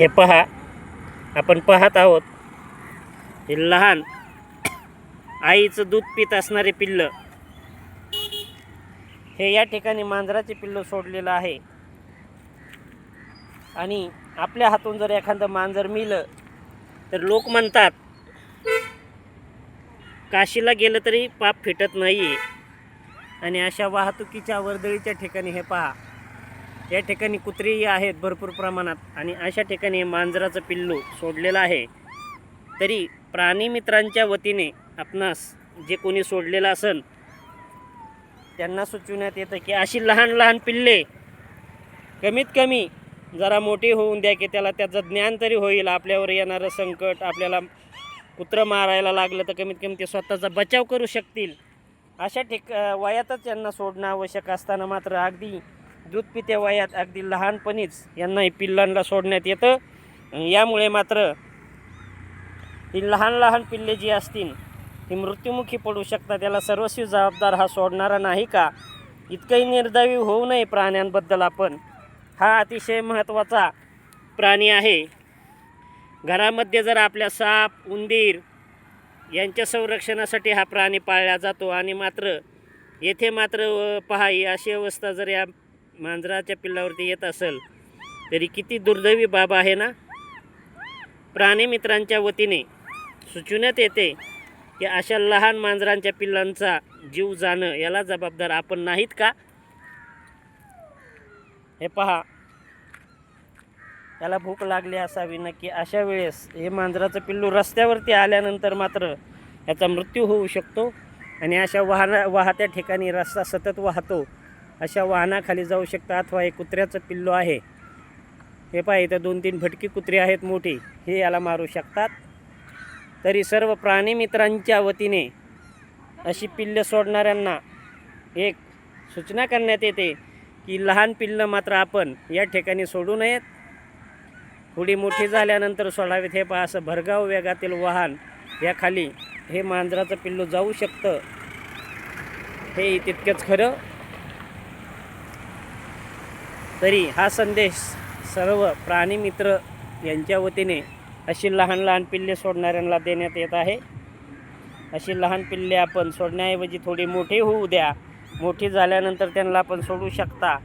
हे पहा. आपण पाहत आहोत हे लहान आईचं दूध पित असणारे पिल्लं. हे या ठिकाणी मांजराचे पिल्लं सोडलेलं आहे. आणि आपल्या हातून जर एखादं मांजर मिलं तर लोक म्हणतात काशीला गेलं तरी पाप फिटत नाही आणि अशा वाहतुकीच्या वर्दळीच्या ठिकाणी हे पहा. या ठिकाणी कुत्रेही आहेत भरपूर प्रमाणात आणि अशा ठिकाणी हे मांजराचं पिल्लू सोडलेलं आहे. तरी प्राणी मित्रांच्या वतीने आपणास जे कोणी सोडलेलं असेल त्यांना सुचविण्यात येतं की अशी लहान लहान पिल्ले कमीत कमी जरा मोठी होऊन द्या की त्याला त्याचं ज्ञान तरी होईल. आपल्यावर येणारं संकट आपल्याला कुत्रं मारायला लागलं तर कमीत कमी ते स्वतःचा बचाव करू शकतील. अशा ठिक वयातच यांना सोडणं आवश्यक असताना मात्र अगदी दूध पित्या वयात अगदी लहानपणीच यांना पिल्लांना सोडण्यात येतं. यामुळे मात्र ही लहान लहान पिल्ले जी असतील ती मृत्युमुखी पडू शकतात. त्याला सर्वस्वी जबाबदार हा सोडणारा नाही का? इतकंही निर्दयी होऊ नये प्राण्यांबद्दल आपण. हा अतिशय महत्त्वाचा प्राणी आहे. घरामध्ये जर आपल्या साप उंदीर यांच्या संरक्षणासाठी हा प्राणी पाळला जातो आणि मात्र येथे मात्र पहा ही अशी अवस्था जर या मांजराच्या पिल्लावरती येत असेल तरी किती दुर्दैवी बाब आहे ना? प्राणी मित्रांच्या वतीने सुचविण्यात येते की अशा लहान मांजरांच्या पिल्लांचा जीव जाणं याला जबाबदार आपण नाहीत का? हे पहा. त्याला भूक लागली असावी नक्की अशा वेळेस हे मांजराचं पिल्लू रस्त्यावरती आल्यानंतर मात्र याचा मृत्यू होऊ शकतो आणि अशा वाहना वाहत्या ठिकाणी रस्ता सतत वाहतो. अशा वाहनाखाली जाऊ शकता अथवा हे कुत्र्याचं पिल्लू आहे. हे पहा इथं दोन तीन भटकी कुत्रे आहेत मोठी. हे याला मारू शकतात. तरी सर्व प्राणी मित्रांच्या वतीने अशी पिल्लं सोडणाऱ्यांना एक सूचना करण्यात येते की लहान पिल्लं मात्र आपण या ठिकाणी सोडू नयेत. थोडी मोठी झाल्यानंतर सोडावेत. हे पहा असं भरगाव वेगातील वाहन याखाली हे मांजराचं पिल्लू जाऊ शकतं. हे तितकंच खरं. तरी हा संदेश सर्व प्राणीमित्र यांच्या वतीने अशी लहान लहान पिल्ले सोडणाऱ्यांना देण्यात येत आहे. अशी लहान पिल्ले आपण सोडण्याऐवजी थोडी मोठी होऊ द्या. मोठी झाल्यानंतर त्यांना आपण सोडू शकता.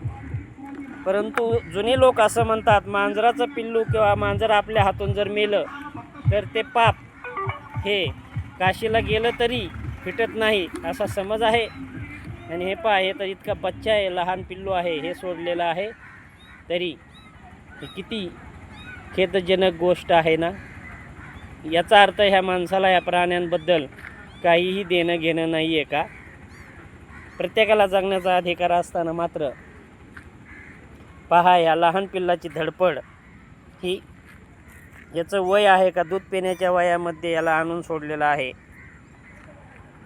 परंतु जुने लोक असं म्हणतात मांजराचं पिल्लू किंवा मांजर आपल्या हातून जर मेलं तर ते पाप. हे काशीला गेलं तरी फिटत नाही असा समज आहे. आणि हे पहा हे तर इतका बच्चा आहे लहान पिल्लू आहे हे सोडलेलं आहे. तरी हे किती खेदजनक गोष्ट आहे ना? याचा अर्थ ह्या माणसाला या प्राण्यांबद्दल काहीही देणं घेणं नाही आहे का? प्रत्येकाला जगण्याचा अधिकार असताना मात्र पहा या लहान पिल्लाची धडपड ही याचं वय आहे का? दूध पिण्याच्या वयामध्ये याला आणून सोडलेलं आहे.